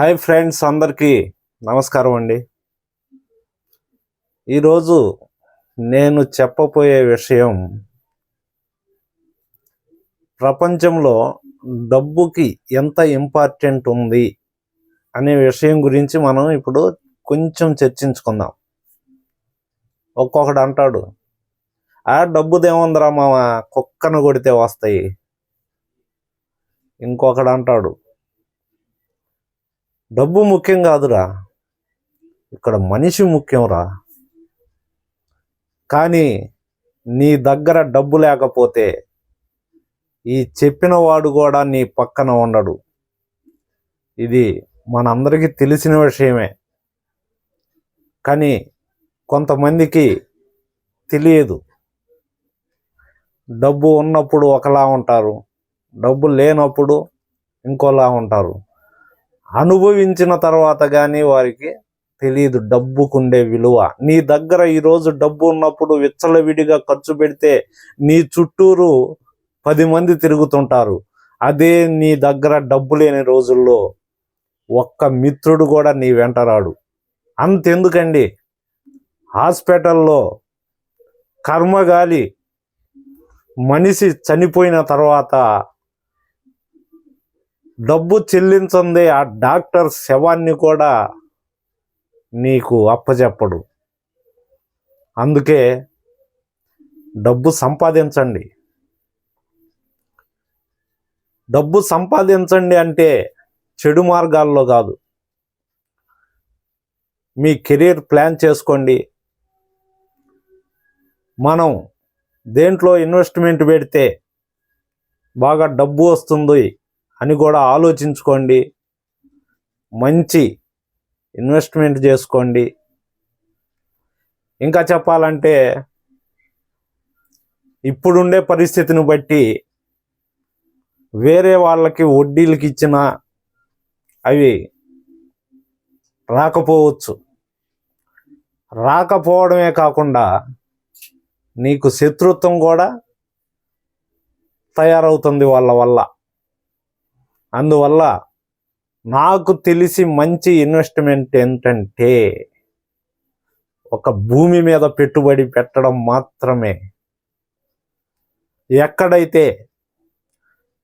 Hi friends అందరికీ నమస్కారం అండి. ఈరోజు నేను చెప్పబోయే విషయం ప్రపంచంలో డబ్బుకి ఎంత ఇంపార్టెంట్ ఉంది అనే విషయం గురించి మనం ఇప్పుడు కొంచెం చర్చించుకుందాం. ఒక్కొక్కడు అంటాడు ఆ డబ్బుదేముందిరా మామ కుక్కను కొడితే వస్తాయి. ఇంకొకడు అంటాడు డబ్బు ముఖ్యం కాదురా. ఇక్కడ మనిషి ముఖ్యంరా. కానీ నీ దగ్గర డబ్బు లేకపోతే ఈ చెప్పిన వాడు కూడా నీ పక్కన ఉండడు. ఇది మనందరికీ తెలిసిన విషయమే. కానీ కొంతమందికి తెలియదు. డబ్బు ఉన్నప్పుడు ఒకలా ఉంటారు డబ్బు లేనప్పుడు ఇంకోలా ఉంటారు. అనుభవించిన తర్వాత కానీ వారికి తెలియదు డబ్బుకుండే విలువ. నీ దగ్గర ఈరోజు డబ్బు ఉన్నప్పుడు విచ్చలవిడిగా ఖర్చు పెడితే నీ చుట్టూరు పది మంది తిరుగుతుంటారు. అదే నీ దగ్గర డబ్బు లేని రోజుల్లో ఒక్క మిత్రుడు కూడా నీ వెంట రాడు. అంతెందుకండి? హాస్పిటల్లో కర్మగాలి మనిషి చనిపోయిన తర్వాత డబ్బు చెల్లించందే ఆ డాక్టర్ శవాన్ని కూడా నీకు అప్పచెప్పడు అందుకే డబ్బు సంపాదించండి. డబ్బు సంపాదించండి అంటే చెడు మార్గాల్లో కాదు. మీ కెరీర్ ప్లాన్ చేసుకోండి. మనం దేంట్లో ఇన్వెస్ట్మెంట్ పెడితే బాగా డబ్బు వస్తుంది. అని కూడా ఆలోచించుకోండి. మంచి ఇన్వెస్ట్మెంట్ చేసుకోండి. ఇంకా చెప్పాలంటే ఇప్పుడుండే పరిస్థితిని బట్టి వేరే వాళ్ళకి వడ్డీలకి ఇచ్చిన అవి రాకపోవచ్చు. రాకపోవడమే కాకుండా నీకు శత్రుత్వం కూడా తయారవుతుంది వాళ్ళ వల్ల. అందువల్ల నాకు తెలిసి మంచి ఇన్వెస్ట్మెంట్ ఏంటంటే ఒక భూమి మీద పెట్టుబడి పెట్టడం మాత్రమే. ఎక్కడైతే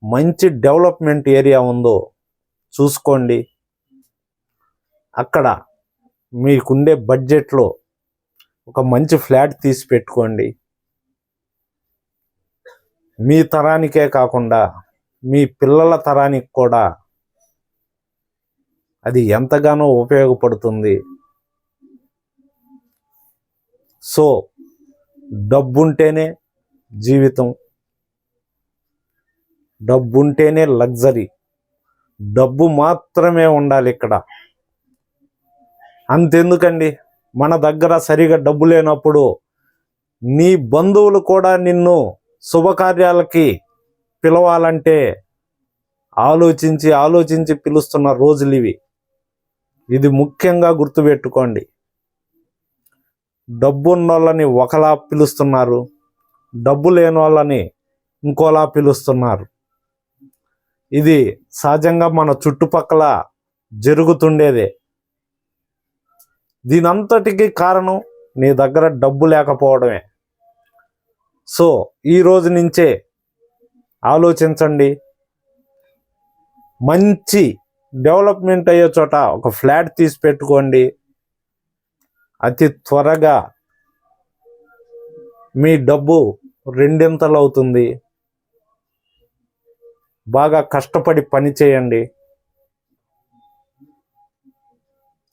మంచి డెవలప్మెంట్ ఏరియా ఉందో చూసుకోండి. అక్కడ మీకుండే బడ్జెట్లో ఒక మంచి ఫ్లాట్ తీసి పెట్టుకోండి. మీ తరానికే కాకుండా మీ పిల్లల తరానికి కూడా అది ఎంతగానో ఉపయోగపడుతుంది. సో డబ్బుంటేనే జీవితం. డబ్బుంటేనే లగ్జరీ. డబ్బు మాత్రమే ఉండాలి ఇక్కడ. అంతెందుకండి? మన దగ్గర సరిగా డబ్బు లేనప్పుడు నీ బంధువులు కూడా నిన్ను శుభకార్యాలకి పిలవాలంటే ఆలోచించి ఆలోచించి పిలుస్తున్న రోజులు ఇవి. ఇది ముఖ్యంగా గుర్తుపెట్టుకోండి. డబ్బు ఉన్న వాళ్ళని ఒకలా పిలుస్తున్నారు. డబ్బు లేని వాళ్ళని ఇంకోలా పిలుస్తున్నారు. ఇది సహజంగా మన చుట్టుపక్కల జరుగుతుండేదే. దీనంతటికి కారణం నీ దగ్గర డబ్బు లేకపోవడమే. సో ఈ రోజు నుంచే ఆలోచించండి. మంచి డెవలప్మెంట్ అయ్యే చోట ఒక ఫ్లాట్ తీసి పెట్టుకోండి. అతి త్వరగా మీ డబ్బు రెండింతలు అవుతుంది. బాగా కష్టపడి పని చేయండి.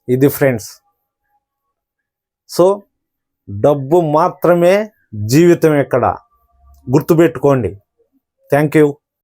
ఇది ఫ్రెండ్స్. సో డబ్బు మాత్రమే జీవితం ఇక్కడ గుర్తుపెట్టుకోండి. Thank you.